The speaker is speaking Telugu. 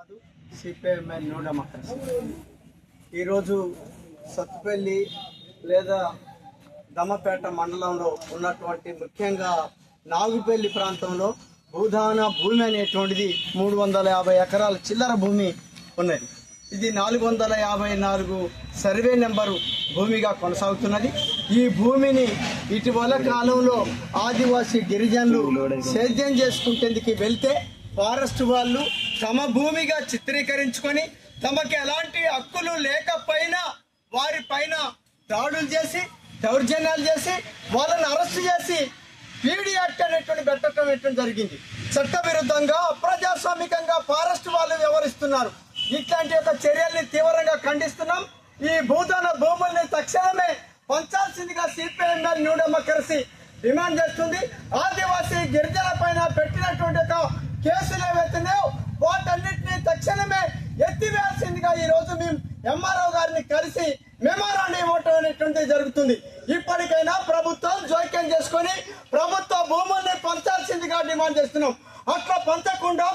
మధు న్యూ డెమోక్రసీ ఈరోజు సత్తుపల్లి లేదా దమ్మపేట మండలంలో ఉన్నటువంటి ముఖ్యంగా నాగుపల్లి ప్రాంతంలో భూదాన భూమి అనేటువంటిది మూడు వందల యాభై ఎకరాల చిల్లర భూమి ఉన్నది. ఇది నాలుగు వందల యాభై నాలుగు సర్వే నెంబరు భూమిగా కొనసాగుతున్నది. ఈ భూమిని ఇటీవల కాలంలో ఆదివాసీ గిరిజనులు సేద్యం చేసుకుంటేందుకు వెళ్తే ఫారెస్ట్ వాళ్ళు తమ భూమిగా చిత్రీకరించుకొని తమకి ఎలాంటి హక్కులు లేకపోయినా వారి పైన దాడులు చేసి దౌర్జన్యాలు చేసి వాళ్ళని అరెస్ట్ చేసి పీడీ యాక్ట్ అనేటువంటి పెట్టడం పెట్టడం జరిగింది. చట్టవిరుద్ధంగా అప్రజాస్వామికంగా ఫారెస్ట్ వాళ్ళు వ్యవహరిస్తున్నారు. ఇట్లాంటి యొక్క చర్యల్ని తీవ్రంగా ఖండిస్తున్నాం. ఈ భూదాన భూముల్ని తక్షణమే పంచాల్సిందిగా సిపిఎంఎల్ న్యూ డెమోక్రసీ డిమాండ్ చేస్తుంది. ఆదివాసీ గిరిజన పైన పెట్టినటువంటి ఒక కేసులు తక్షణమే ఎత్తివేయాల్సిందిగా ఈ రోజు మేము ఎంఆర్ఓ గారిని కలిసి మెమోరాండం ఇవ్వటం అనేటువంటిది జరుగుతుంది. ఇప్పటికైనా ప్రభుత్వం జోక్యం చేసుకొని ప్రభుత్వ భూముల్ని పంచాల్సిందిగా డిమాండ్ చేస్తున్నాం. అట్లా పంచకుండా